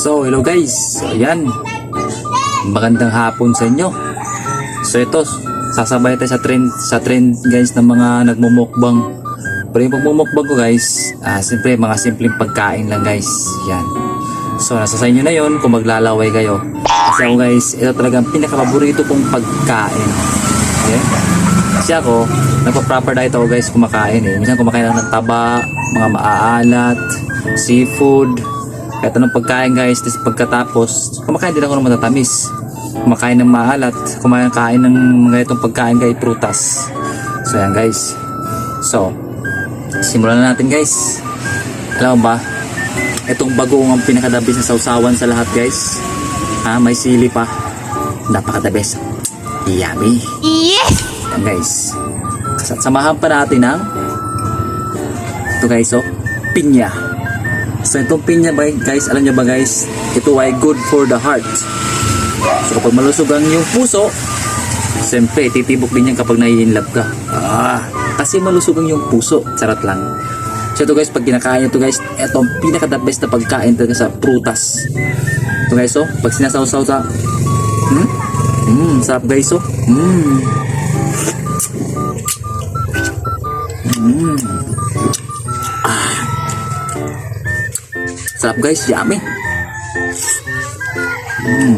So, hello guys. Ayan. Magandang hapon sa inyo. So, ito, sasabay tayo sa trend, sa trend guys ng mga nagmumukbang. Pero yung pagmumukbang ko guys, ah, siyempre mga simpleng pagkain lang guys. Yan. So, nasa sa inyo na yon kung maglalaway kayo. Kasi ako guys, ito talagang pinakapaborito kong pagkain. Okay? Kasi ako, nagpa-proper diet ako guys kumakain eh. Minsan kumakain ako ng taba, mga maaalat, seafood, kahit anong pagkain guys. Tapos pagkatapos, kumakain din ako ng matatamis. Kumakain ng maalat, kumakain ng mga itong pagkain guys, prutas. So yan guys. So, simulan na natin guys. Alam ba, itong bagong ang pinakadabis na sausawan sa lahat guys. Ha, may sili pa. Napakadabis. Yummy. Yes! Yan guys. At samahan pa natin ang ito guys oh, pinya. So itong pinya ba guys, alam nyo ba guys, ito ay good for the heart. So kapag malusog ang puso, siyempre titibok din yan kapag nai-inlove ka. Ah, kasi malusog ang iyong puso, charot lang. So ito guys, pag kinakain ito guys, ito ang pinaka the best na pagkain talaga sa prutas. Ito guys oh, pag sinasawsaw sa, hmm? Hmm, sarap guys oh. Hmm. Sarap guys, yummy. Mmm.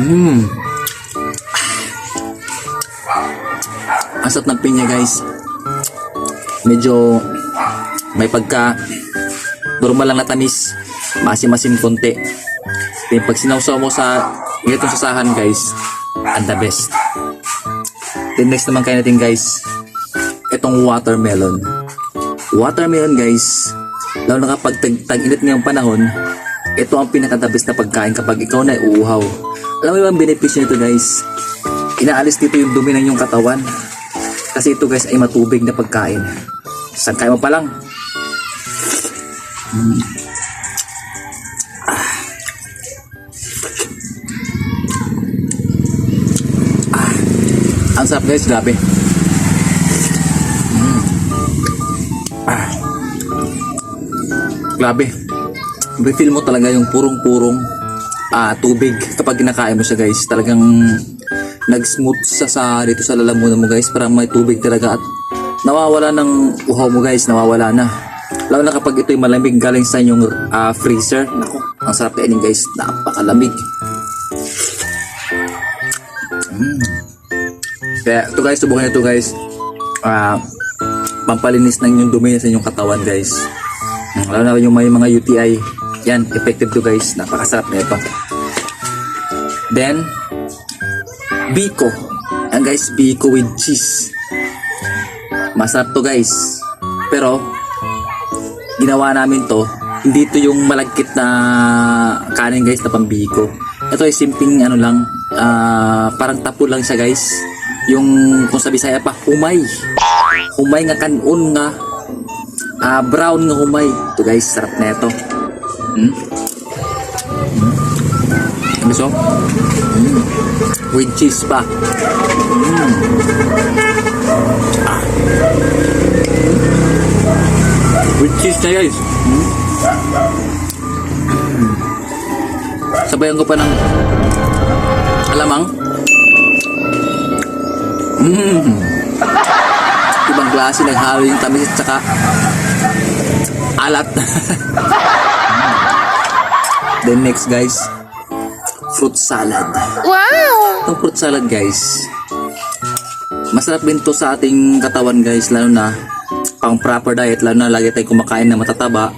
Mmm. Ang sarap ng pinya guys. Medyo may pagka normal lang na tamis. Masim-masim konti. Then pag sinawsaw mo sa ganitong sasahan guys, ang the best. Then next naman kain natin guys, itong watermelon watermelon guys. Lalo na kapag tag, tag-init na yung panahon ito ang pinakadabis na pagkain kapag ikaw na uuhaw. Alam mo ba ang benepisyo nito guys? Inaalis dito yung dumi ng iyong katawan. Kasi ito guys ay matubig na pagkain. Sangkay mo pa lang. Mm. Ah. Ah. ang sarap guys. Grabe Grabe. Refill mo talaga yung purong-purong ah, tubig kapag kinakain mo siya guys. Talagang nag-smooth sa, sa dito sa lalamunan mo guys. Parang may tubig talaga at nawawala ng uhaw mo guys. Nawawala na. Lalo na kapag ito'y malamig galing sa inyong ah, freezer. Naku, ang sarap kainin guys. Napakalamig. Mm. Kaya ito guys, subukan nyo ito guys. Ah, pampalinis ng inyong dumi sa inyong katawan guys. Lalo na yung may mga UTI. Yan, effective to guys. Napakasarap na ito. Then, Biko. Yan guys, Biko with cheese. Masarap to guys. Pero, ginawa namin to, hindi to yung malagkit na kanin guys na pambiko. Ito ay simpleng ano lang, ah, parang tapo lang siya guys. Yung kung sa Bisaya pa, humay. Humay nga kanon nga Ah, brown nga humay. Ito guys, sarap na ito. Hmm? Hmm? Ano so? Hmm. With cheese pa. Hmm. Ah. With cheese na guys. Hmm? Sabayan ko pa ng alamang. Hmm. Ibang klase naghalo yung tamis at saka alat. Then next guys, fruit salad. Wow! Itong fruit salad guys, masarap din to sa ating katawan guys, lalo na pang proper diet, lalo na lagi tayong kumakain na matataba,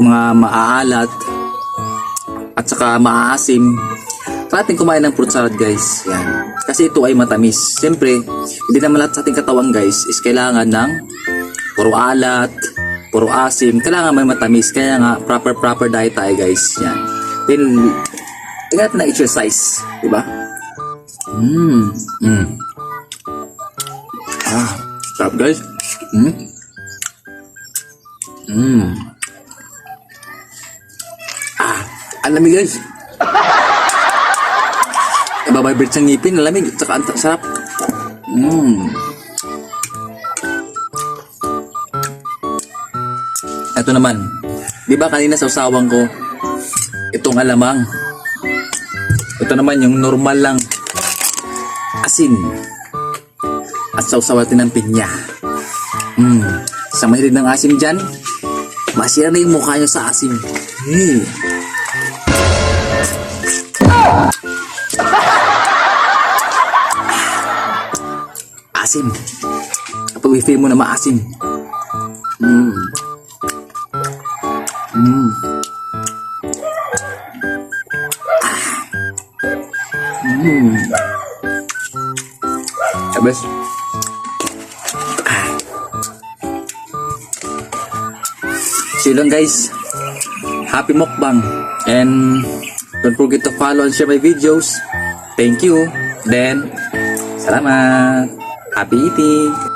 mga maaalat, at saka maaasim. Sa ating kumain ng fruit salad guys, yan. Kasi ito ay matamis. Siyempre, hindi naman lahat sa ating katawan guys is kailangan ng puro alat, puro asim, kailangan may matamis. Kaya nga, proper proper diet tayo guys. Yan. Then, tingnan natin na exercise. Diba? Mmm. Mm. Ah, sarap guys. Mm. Mm. Ah, ang lamig guys. Nababibrate sa ngipin, ang lamig. Tsaka sarap. Mm. Ito naman, Di ba kanina sa usawang ko, itong alamang. Ito naman yung normal lang. Asin. At sausaw natin ng pinya. Hmm. Sa mahilig ng asim dyan, masira na yung mukha nyo sa asim. Hey. Asim. Kapag i-feel mo na maasim. Mm. Habis. Ah. So guys. Happy mukbang. And don't forget to follow and share my videos. Thank you. Then, salamat. Happy eating.